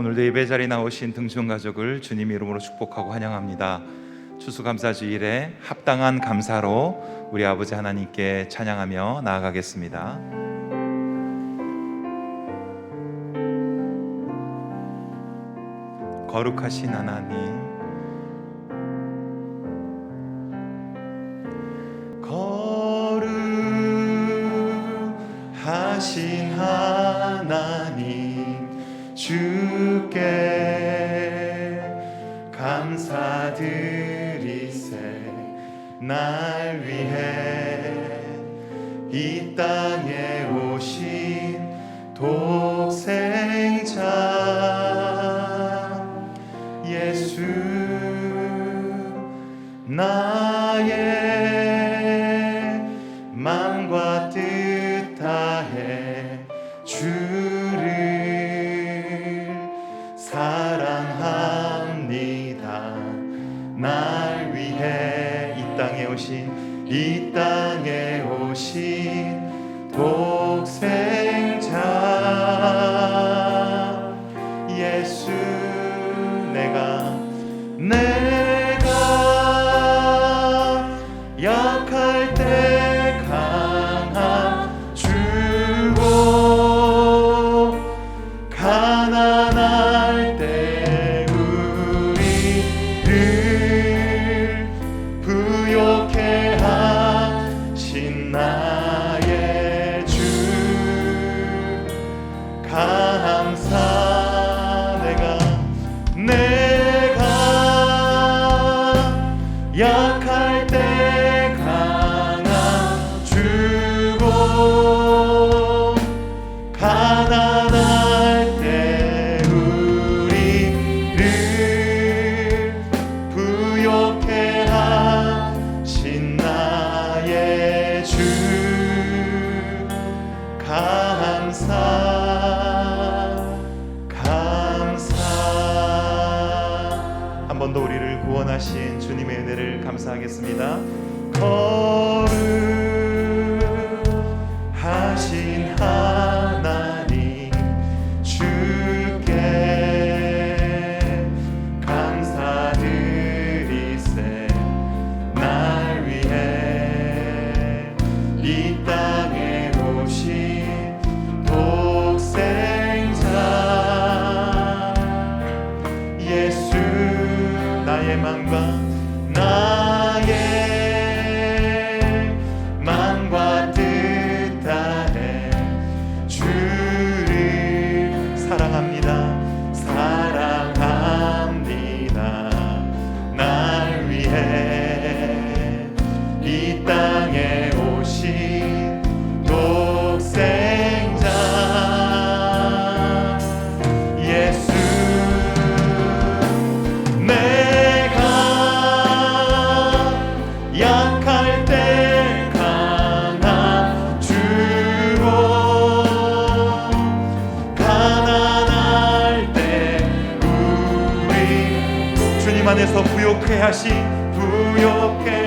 오늘도 예배 자리에 나오신 등촌 가족을 주님 이름으로 축복하고 환영합니다. 추수감사 주일에 합당한 감사로 우리 아버지 하나님께 찬양하며 나아가겠습니다. 거룩하신 하나님 거룩하신 하나님 주께 감사드리세. 날 위해 이 땅에 구원하신 주님의 은혜를 감사하겠습니다. 거룩하신 하나님 주께 감사드리세. 날 위해 이땅 주님 안에서 부욕해 하신 부욕해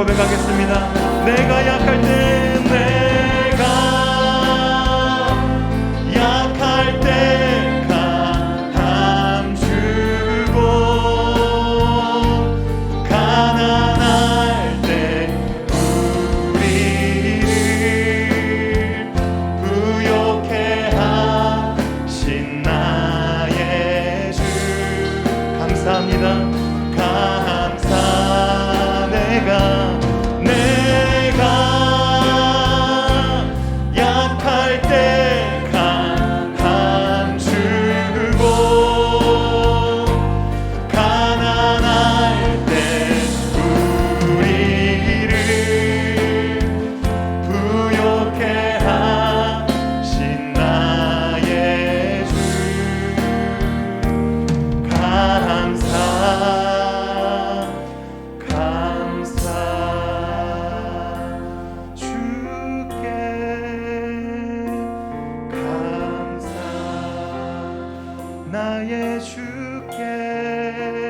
더 고백하겠습니다. 내가 나의 주께.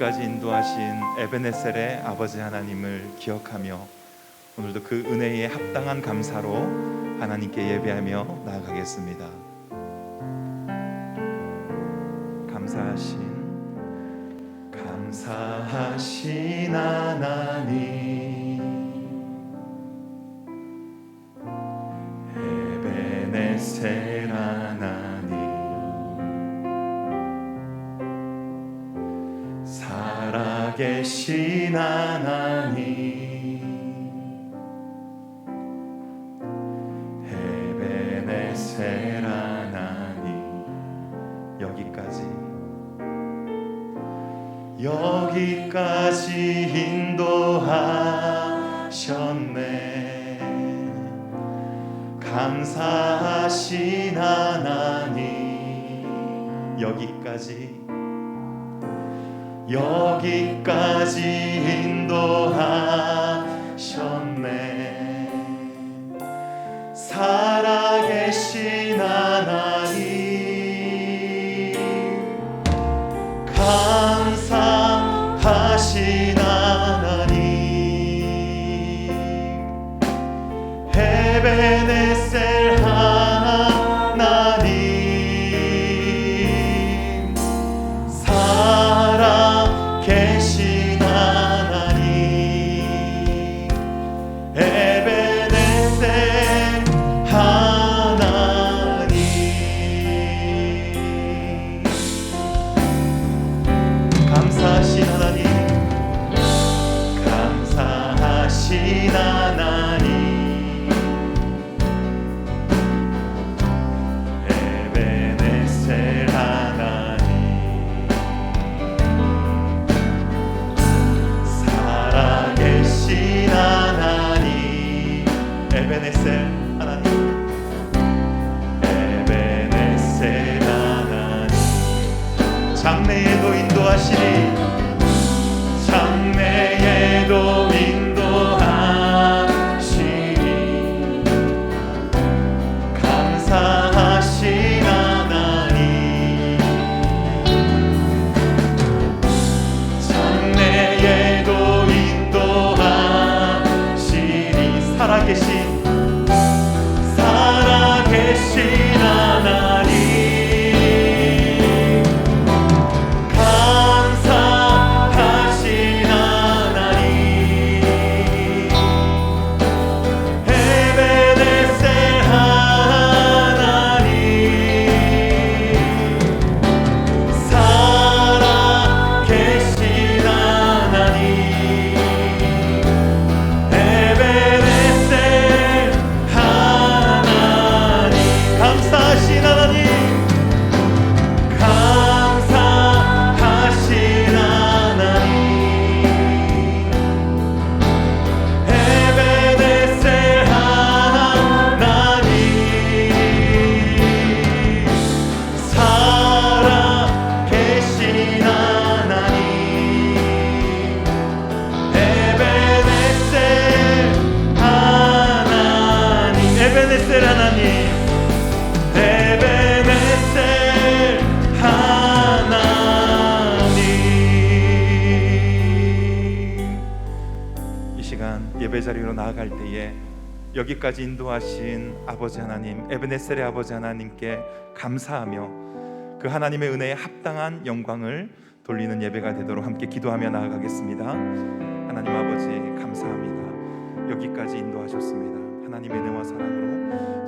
끝까지 인도하신 에베네셀의 아버지 하나님을 기억하며 오늘도 그 은혜에 합당한 감사로 하나님께 예배하며 나아가겠습니다. 감사하신 감사하신 하나 살아계신 하나님. 에베네셀 하나님. 여기까지. 여기까지 인도하셨네. 감사하신 하나님. 여기까지 여기까지 인도하 podcast. 예배 자리로 나아갈 때에 여기까지 인도하신 아버지 하나님 에베네셀의 아버지 하나님께 감사하며 그 하나님의 은혜에 합당한 영광을 돌리는 예배가 되도록 함께 기도하며 나아가겠습니다. 하나님 아버지 감사합니다. 여기까지 인도하셨습니다. 하나님의 은혜와 사랑으로